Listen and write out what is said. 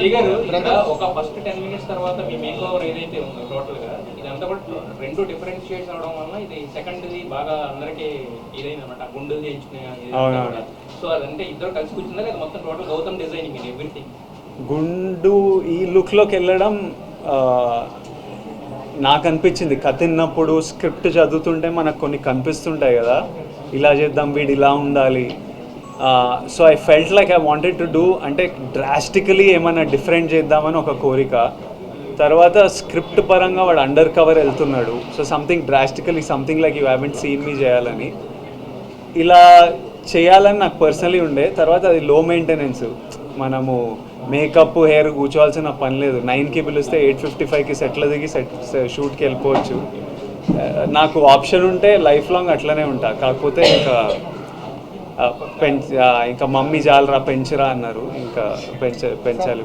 ఒక first ten minutes తర్వాత me make over ఏదైతే ఉందో టోటల్గా ఇదంతా కూడా రెండు డిఫరెంట్ షేడ్స్ అవడం వల్ల ఇది సెకండ్ ది బాగా అందరికి ఇదైంది అనమాట గుండు అవునవును. సో అదంటే ఇద్దరు కలిసి కూర్చుందా లేదా మొత్తం టోటల్ గౌతమ్ డిజైనింగ్ ఇది ఎవ్రీథింగ్ గుండు ఈ లుక్లోకి వెళ్ళడం నాకు అనిపించింది. కథ విన్నప్పుడు స్క్రిప్ట్ చదువుతుంటే మనకు కొన్ని కనిపిస్తుంటాయి కదా. ఇలా చేద్దాం వీడు ఇలా ఉండాలి. So I felt like I wanted to do అంటే డ్రాస్టికలీ ఏమైనా డిఫరెంట్ చేద్దామని ఒక కోరిక. తర్వాత స్క్రిప్ట్ పరంగా వాడు అండర్ కవర్ వెళ్తున్నాడు. So something drastically something like you haven't seen మీ చేయాలని. ఇలా చేయాలని నాకు పర్సనలీ ఉండే. తర్వాత అది లో మెయింటెనెన్స్ మనము మేకప్ హెయిర్ కూర్చోవాల్సిన పని లేదు. నైన్కి పిలిస్తే ఎయిట్ ఫిఫ్టీ ఫైవ్కి సెట్ల దిగి సెట్ షూట్కి వెళ్ళిపోవచ్చు. నాకు ఆప్షన్ ఉంటే లైఫ్ లాంగ్ అట్లనే ఉంటా. కాకపోతే ఇంకా పెంచ ఇంకా మమ్మీ జాలరా పెంచరా అన్నారు. ఇంకా పెంచ పెంచాలి.